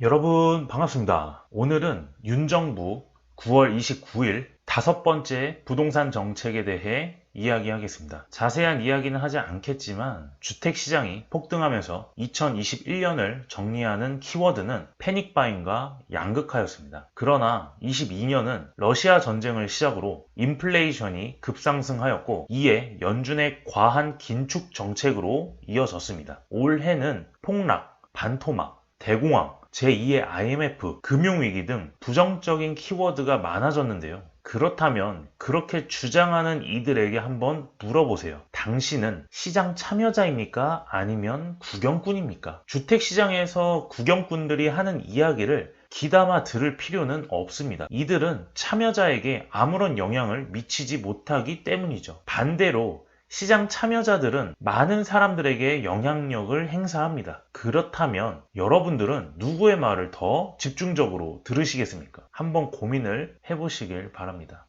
여러분 반갑습니다. 오늘은 윤정부 9월 29일 다섯 번째 부동산 정책에 대해 이야기하겠습니다. 자세한 이야기는 하지 않겠지만 주택시장이 폭등하면서 2021년을 정리하는 키워드는 패닉바잉과 양극화였습니다. 그러나 22년은 러시아 전쟁을 시작으로 인플레이션이 급상승하였고 이에 연준의 과한 긴축 정책으로 이어졌습니다. 올해는 폭락, 반토막, 대공황, 제2의 IMF, 금융위기 등 부정적인 키워드가 많아졌는데요. 그렇다면 그렇게 주장하는 이들에게 한번 물어보세요. 당신은 시장 참여자입니까? 아니면 구경꾼입니까? 주택시장에서 구경꾼들이 하는 이야기를 귀담아 들을 필요는 없습니다. 이들은 참여자에게 아무런 영향을 미치지 못하기 때문이죠. 반대로 시장 참여자들은 많은 사람들에게 영향력을 행사합니다. 그렇다면 여러분들은 누구의 말을 더 집중적으로 들으시겠습니까? 한번 고민을 해보시길 바랍니다.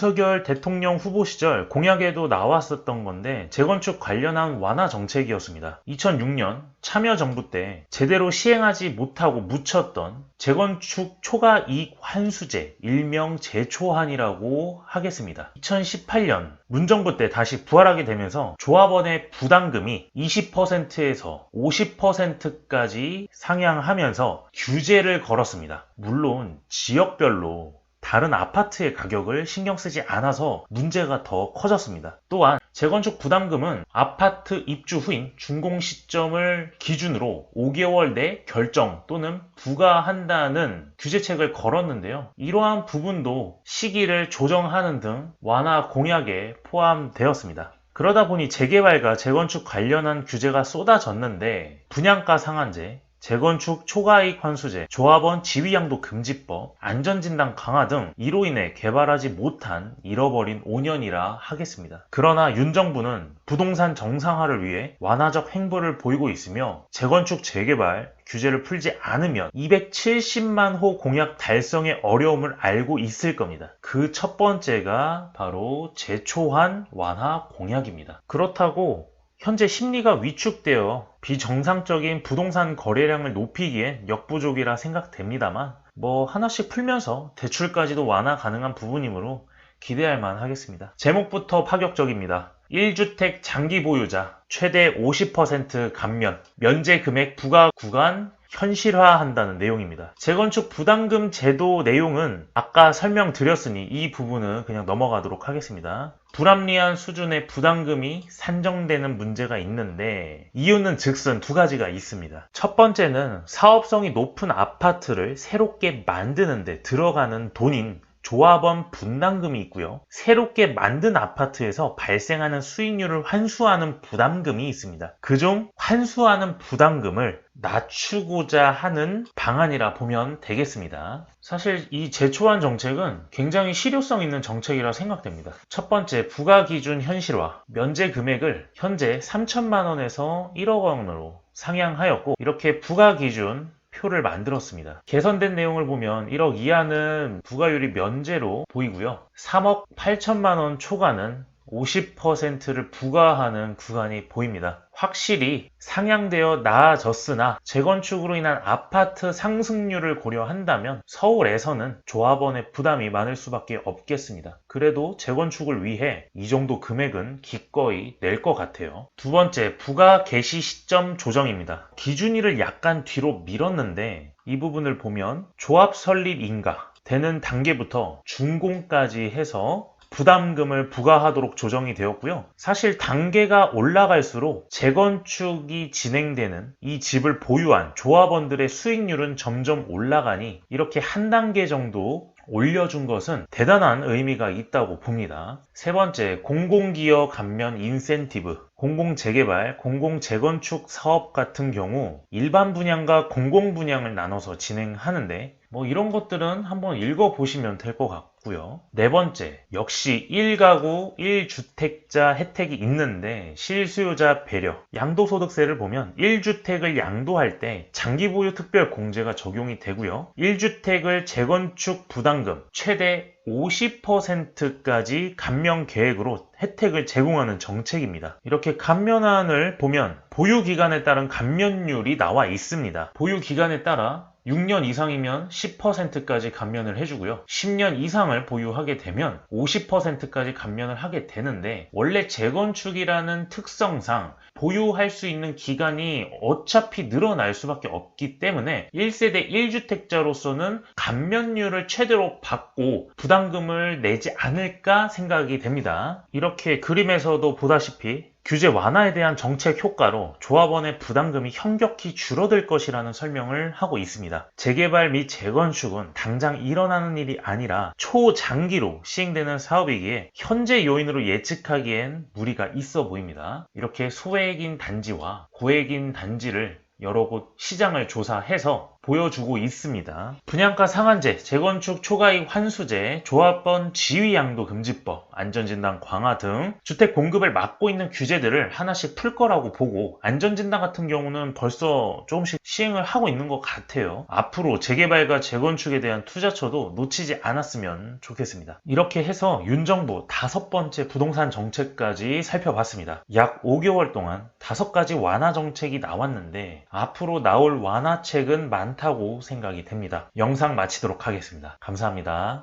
윤석열 대통령 후보 시절 공약에도 나왔었던 건데 재건축 관련한 완화 정책이었습니다. 2006년 참여정부 때 제대로 시행하지 못하고 묻혔던 재건축 초과 이익 환수제 일명 재초환이라고 하겠습니다. 2018년 문정부 때 다시 부활하게 되면서 조합원의 부담금이 20%에서 50%까지 상향하면서 규제를 걸었습니다. 물론 지역별로 다른 아파트의 가격을 신경 쓰지 않아서 문제가 더 커졌습니다. 또한 재건축 부담금은 아파트 입주 후인 준공 시점을 기준으로 5개월 내 결정 또는 부과한다는 규제책을 걸었는데요. 이러한 부분도 시기를 조정하는 등 완화 공약에 포함되었습니다. 그러다 보니 재개발과 재건축 관련한 규제가 쏟아졌는데 분양가 상한제, 재건축 초과이익 환수제, 조합원 지위양도 금지법, 안전진단 강화 등 이로 인해 개발하지 못한 잃어버린 5년이라 하겠습니다. 그러나 윤 정부는 부동산 정상화를 위해 완화적 행보를 보이고 있으며 재건축 재개발 규제를 풀지 않으면 270만 호 공약 달성의 어려움을 알고 있을 겁니다. 그 첫 번째가 바로 재초한 완화 공약입니다. 그렇다고 현재 심리가 위축되어 비정상적인 부동산 거래량을 높이기엔 역부족이라 생각됩니다만 뭐 하나씩 풀면서 대출까지도 완화 가능한 부분이므로 기대할 만 하겠습니다. 제목부터 파격적입니다. 1주택 장기 보유자 최대 50% 감면 면제 금액 부과 구간 현실화한다는 내용입니다. 재건축 부담금 제도 내용은 아까 설명드렸으니 이 부분은 그냥 넘어가도록 하겠습니다. 불합리한 수준의 부담금이 산정되는 문제가 있는데 이유는 즉슨 두 가지가 있습니다. 첫 번째는 사업성이 높은 아파트를 새롭게 만드는데 들어가는 돈인 조합원 분담금이 있고요. 새롭게 만든 아파트에서 발생하는 수익률을 환수하는 부담금이 있습니다. 그중 환수하는 부담금을 낮추고자 하는 방안이라 보면 되겠습니다. 사실 이 재초안 정책은 굉장히 실효성 있는 정책이라 생각됩니다. 첫 번째, 부가 기준 현실화. 면제 금액을 현재 3천만 원에서 1억 원으로 상향하였고 이렇게 부가 기준 표를 만들었습니다. 개선된 내용을 보면 1억 이하는 부가율이 면제로 보이고요. 3억 8천만 원 초과는 50%를 부과하는 구간이 보입니다. 확실히 상향되어 나아졌으나 재건축으로 인한 아파트 상승률을 고려한다면 서울에서는 조합원의 부담이 많을 수밖에 없겠습니다. 그래도 재건축을 위해 이 정도 금액은 기꺼이 낼 것 같아요. 두 번째, 부가 개시 시점 조정입니다. 기준일을 약간 뒤로 밀었는데 이 부분을 보면 조합 설립 인가 되는 단계부터 준공까지 해서 부담금을 부과하도록 조정이 되었고요. 사실 단계가 올라갈수록 재건축이 진행되는 이 집을 보유한 조합원들의 수익률은 점점 올라가니 이렇게 한 단계 정도 올려준 것은 대단한 의미가 있다고 봅니다. 세 번째, 공공기여 감면 인센티브. 공공재개발, 공공재건축 사업 같은 경우 일반 분양과 공공 분양을 나눠서 진행하는데 뭐 이런 것들은 한번 읽어보시면 될 것 같고요. 네 번째, 역시 1가구 1주택자 혜택이 있는데 실수요자 배려. 양도소득세를 보면 1주택을 양도할 때 장기보유 특별 공제가 적용이 되고요. 1주택을 재건축 부담금 최대 50%까지 감면 계획으로 혜택을 제공하는 정책입니다. 이렇게 감면안을 보면 보유 기간에 따른 감면율이 나와 있습니다. 보유 기간에 따라 6년 이상이면 10%까지 감면을 해주고요. 10년 이상을 보유하게 되면 50%까지 감면을 하게 되는데 원래 재건축이라는 특성상 보유할 수 있는 기간이 어차피 늘어날 수밖에 없기 때문에 1세대 1주택자로서는 감면율을 최대로 받고 부담금을 내지 않을까 생각이 됩니다. 이렇게 그림에서도 보다시피 규제 완화에 대한 정책 효과로 조합원의 부담금이 현격히 줄어들 것이라는 설명을 하고 있습니다. 재개발 및 재건축은 당장 일어나는 일이 아니라 초장기로 시행되는 사업이기에 현재 요인으로 예측하기엔 무리가 있어 보입니다. 이렇게 소액인 단지와 고액인 단지를 여러 곳 시장을 조사해서 보여주고 있습니다. 분양가 상한제, 재건축 초과이익 환수제, 조합원 지위양도 금지법, 안전진단 강화 등 주택 공급을 막고 있는 규제들을 하나씩 풀 거라고 보고 안전진단 같은 경우는 벌써 조금씩 시행을 하고 있는 것 같아요. 앞으로 재개발과 재건축에 대한 투자처도 놓치지 않았으면 좋겠습니다. 이렇게 해서 윤 정부 다섯 번째 부동산 정책까지 살펴봤습니다. 약 5개월 동안 다섯 가지 완화 정책이 나왔는데 앞으로 나올 완화책은 많 다고 생각이 됩니다. 영상 마치도록 하겠습니다. 감사합니다.